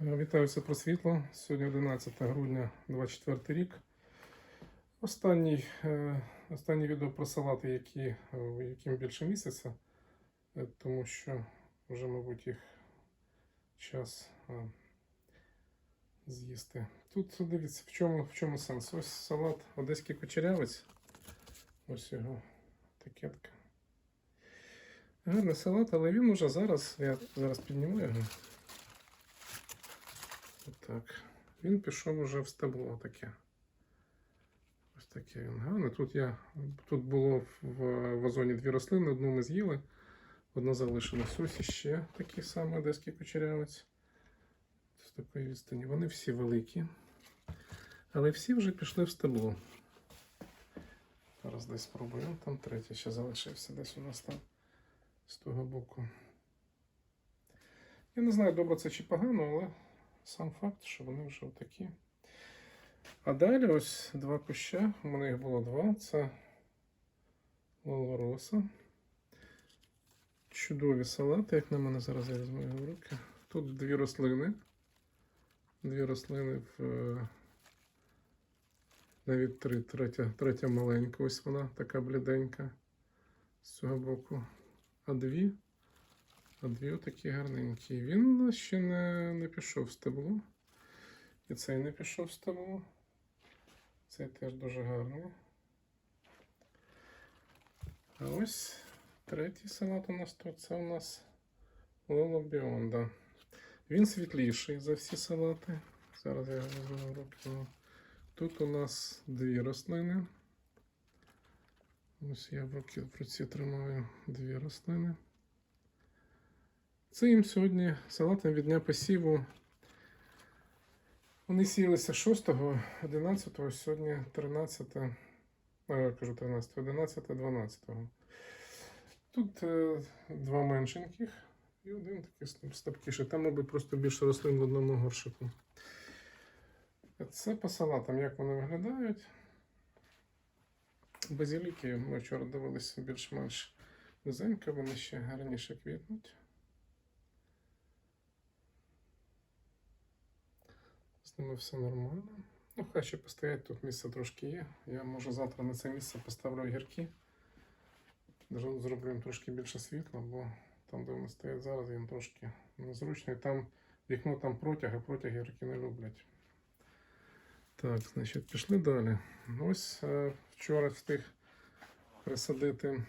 Е, Вітаю все про світло. Сьогодні 11 грудня 24 рік. Останній, е, останнє відео про салати, які, е, яким більше місяця, тому що вже, мабуть, їх час з'їсти. Тут дивіться, в чому, в чому сенс. Ось салат одеський кочерявець. Ось його етикетка. Гарний салат, але він уже зараз, я зараз підніму його. Так. Він пішов уже в стебло таке. Ось таке він гарний. Тут я, тут було в вазоні дві рослини, одну ми з'їли, одна залишилась. Ось іще такий самий одеський кучерявець. З такої відстані. Вони всі великі. Але всі вже пішли в стебло. Зараз десь спробую. Там третій ще залишився. Десь у нас там з того боку. Я не знаю, добре це чи погано, але сам факт, що вони вже такі. А далі ось два куща. У мене їх було два. Це лолороса. Чудові салати, як на мене зараз я візьму руки. Тут дві рослини. Дві рослини в е, навіть три, третя, третя маленька. Ось вона така бліденька з цього боку. А дві. А дві отакі гарненькі. Він ще не, не пішов в стебло. І цей не пішов в стебло. Цей теж дуже гарний. А ось третій салат у нас тут. Це у нас Лоло Біонда. Він світліший за всі салати. Зараз я його візьму руки. Тут у нас дві рослини. Ось я в руці тримаю дві рослини. Це їм сьогодні салатом від дня посіву. Вони сіялися 6, 11, сьогодні 13, а, я кажу 13, 11, 12. Тут е, два меншеньких і один такий слабкіший. Там, мабуть, просто більше рослин в одному горшику. Це по салатам, як вони виглядають. Базіліки ми вчора дивилися більш-менш низенько, вони ще гарніше квітнуть. Ними все нормально. Ну, хай ще постоять, тут місце трошки є. Я може завтра на це місце поставлю огірки. Даже зроблю їм трошки більше світла, бо там, де вони стоять зараз, їм трошки незручно. І там вікно там протяг, а протяги огірки не люблять. Так, значить, пішли далі. Ось е, вчора встиг присадити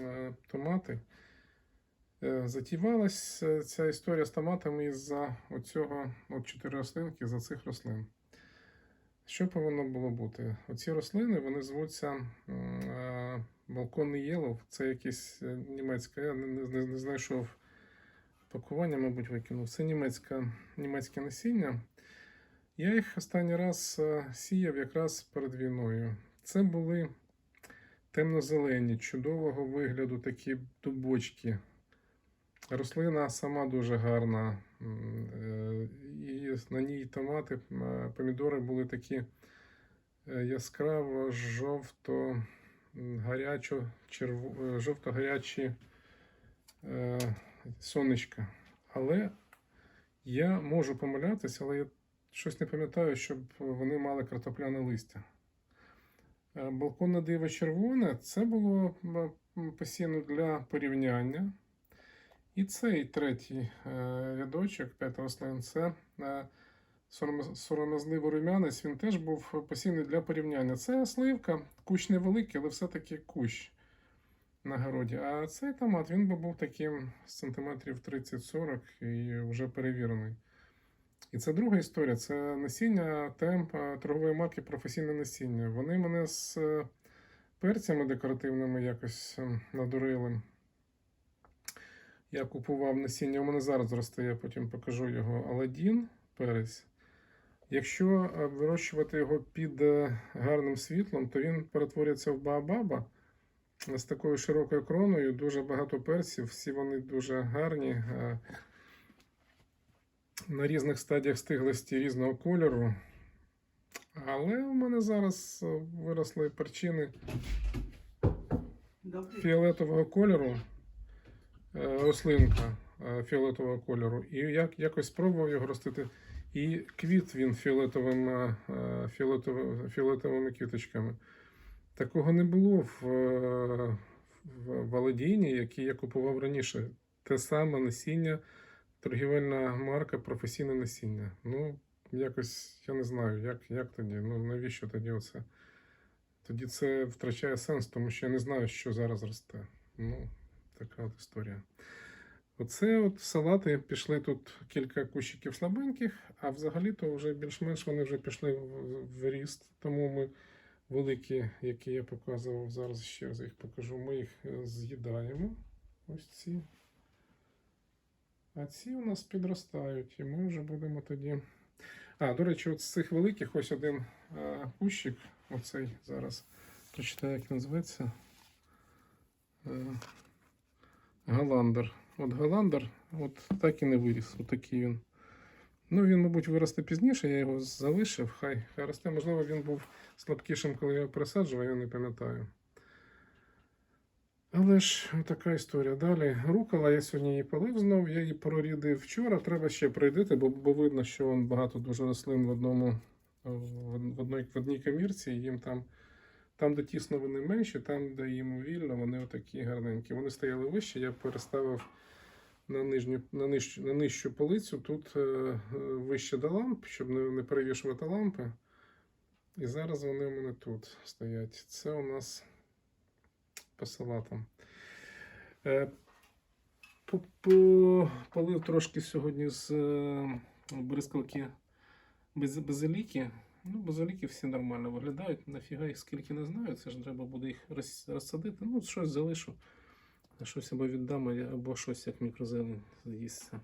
е, томати. Е, Затівалась е, ця історія з томатами із-за оцього от чотири рослинки, за цих рослин. Що повинно було бути? Оці рослини вони звуться е, балконний єлов. Це якесь е, німецьке, я не, не, не знайшов пакування, мабуть, викинув. Це німецьке, німецьке насіння. Я їх останній раз сіяв якраз перед війною. Це були темно-зелені, чудового вигляду такі дубочки. Рослина сама дуже гарна. е, І на ній томати, помідори були такі е, яскраво жовто гарячо, черво, жовто-гарячі е, сонечка. Але я можу помилятися, але я щось не пам'ятаю, щоб вони мали картопляне листя. Е, Балконне диво червоне це було посіяно для порівняння. І цей третій е, рядочок, п'ять рослин, це е, сором- сором'язливий рум'янець, він теж був посіяний для порівняння. Це сливка, кущ невеликий, але все-таки кущ на городі. А цей томат він би був таким сантиметрів 30-40 і вже перевірений. І це друга історія. Це насіння темп е, торгової марки професійне насіння. Вони мене з перцями декоративними якось е, надурили. Я купував насіння, у мене зараз росте, я потім покажу його. Аладдін перець. Якщо е, вирощувати його під е, гарним світлом, то він перетворюється в баобаба з такою широкою кроною, дуже багато перців, всі вони дуже гарні. е, На різних стадіях стиглості різного кольору. Але у мене зараз виросли перчини фіолетового кольору рослинка. е, фіолетового кольору, і як, якось спробував його ростити. І квіт він фіолетовим, е, е, фіолетовим, фіолетовими квіточками. Такого не було в, е, в Володінні, який я купував раніше. Те саме насіння, торгівельна марка, професійне насіння. Ну, якось я не знаю, як, як тоді, ну навіщо тоді оце? Тоді це втрачає сенс, тому що я не знаю, що зараз росте. Ну, така от історія. Оце от салати пішли тут кілька кущиків слабеньких, а взагалі-то вже більш-менш вони вже пішли в, ріст. Тому ми великі, які я показував, зараз ще раз їх покажу. Ми їх е, з'їдаємо. Ось ці. А ці у нас підростають, і ми вже будемо тоді. А, до речі, от з цих великих ось один а, кущик, оцей зараз прочитаю, як називається. Галандер. От Галандер, от так і не виріс. Отакий він. Ну, він, мабуть, виросте пізніше, я його залишив. Хай, хай росте. Можливо, він був слабкішим, коли я його пересаджував, я не пам'ятаю. Але ж така історія. Далі рукола, я сьогодні її полив знов, я її прорідив вчора. Треба ще пройдити, бо, бо видно, що багато дуже рослин в одному в одній, в одній камірці. Їм там, там, де тісно, вони менші, там, де їм вільно, вони отакі гарненькі. Вони стояли вище, я переставив на нижню, на нижчу, на нижчу полицю. Тут е, вище до ламп, щоб не, не перевішувати лампи. І зараз вони у мене тут стоять. Це у нас по салатам. Е, по- по- Полив трошки сьогодні з е, бризкалки базиліки. Ну, базиліки всі нормально виглядають. Нафіга їх скільки не знаю. Це ж треба буде їх розсадити. Ну, щось залишу. Щось або віддам, або щось як мікрозелень з'їсться.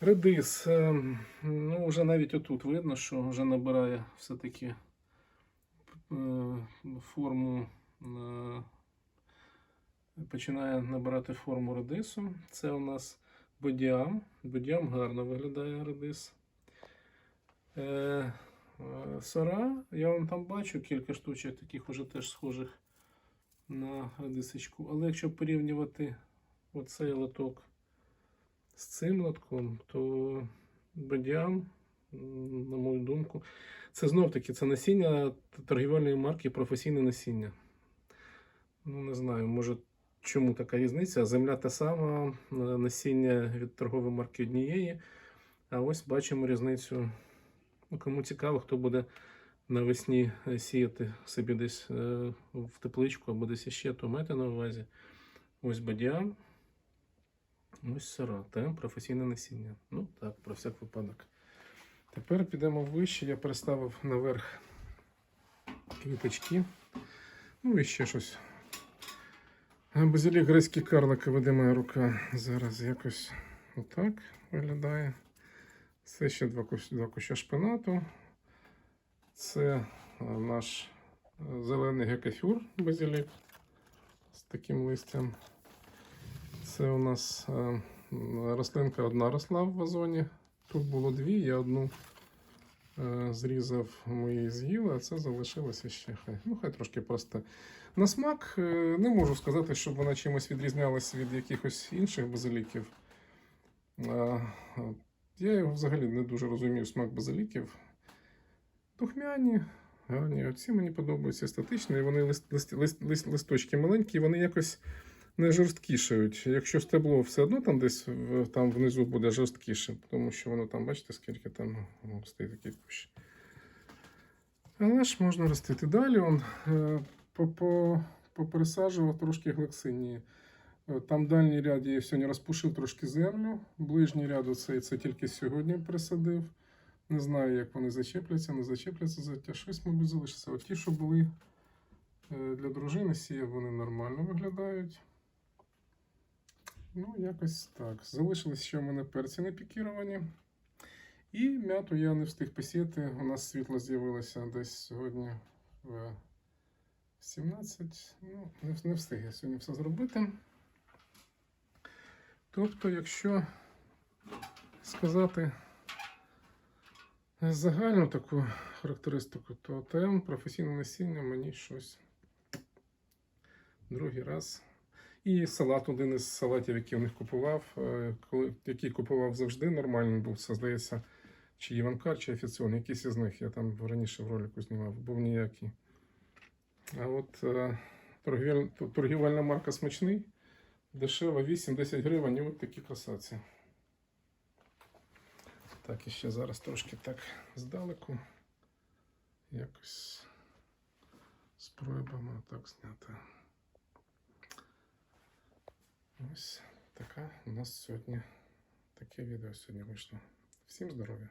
Редис. е, Ну, вже навіть отут видно, що вже набирає все-таки е, форму. е, Починає набирати форму редису. Це у нас бодіам. Бодіам гарно виглядає редис. Е, е, я вам там бачу кілька штучок, таких уже теж схожих на редисочку. Але якщо порівнювати оцей лоток з цим лотком, то бодіам, на мою думку, це знов таки це насіння торгівельної марки професійне насіння. Ну, не знаю, може чому така різниця. Земля та сама, е, насіння від торгової марки однієї. А ось бачимо різницю. Ну, кому цікаво, хто буде навесні е, сіяти собі десь е, в тепличку або десь іще, то майте на увазі. Ось бадіам. Ось сира, та професійне насіння. Ну так, про всяк випадок. Тепер підемо вище. Я переставив наверх квіточки. Ну і ще щось. Базилік грецький карлик веде моя рука. Зараз якось отак виглядає. Це ще два, кущ- два куща шпинату. Це наш е, зелений гекафюр базилік з таким листям. Це у нас е, рослинка одна росла в вазоні. Тут було дві, я одну е, зрізав, ми її з'їли, а це залишилося ще. Хай. Ну, хай трошки просто. На смак е, не можу сказати, щоб вона чимось відрізнялась від якихось інших базиліків. Я його взагалі не дуже розумію смак базиліків. Духмяні, гарні. Оці мені подобаються естетичні. Вони лист, лист, лист, лист, листочки маленькі, вони якось не жорсткішають. Якщо стебло все одно там десь там внизу буде жорсткіше, тому що воно там, бачите, скільки там ну, стоїть такий кущ. Але ж можна ростити. Далі он е, по- по- попересаджував трошки глексинії. Е, Там дальній ряд я сьогодні розпушив трошки землю. Ближній ряд оцей це тільки сьогодні присадив. Не знаю, як вони зачепляться, не зачепляться, затя щось, мабуть, залишиться. От ті, що були е, для дружини, сіяв, вони нормально виглядають. Ну, якось так. Залишились ще в мене перці не пікіровані. І м'яту я не встиг посіяти. У нас світло з'явилося десь сьогодні в 17. Ну, не, не встиг я сьогодні все зробити. Тобто, якщо сказати загальну таку характеристику, то ТМ професійне насіння мені щось другий раз. І салат, один із салатів, який у них купував, е, який купував завжди нормальний був, це здається, чи Іванкар, чи офіціон, якийсь із них. Я там раніше в ролику знімав, був ніякий. А от е, торгівель, торгівельна марка смачний, дешева 8-10 гривень, і от такі красавці. Так, і ще зараз трошки так здалеку. Якось спробуємо так зняти. Ось така у нас сьогодні таке відео сьогодні вийшло. Всім здоров'я!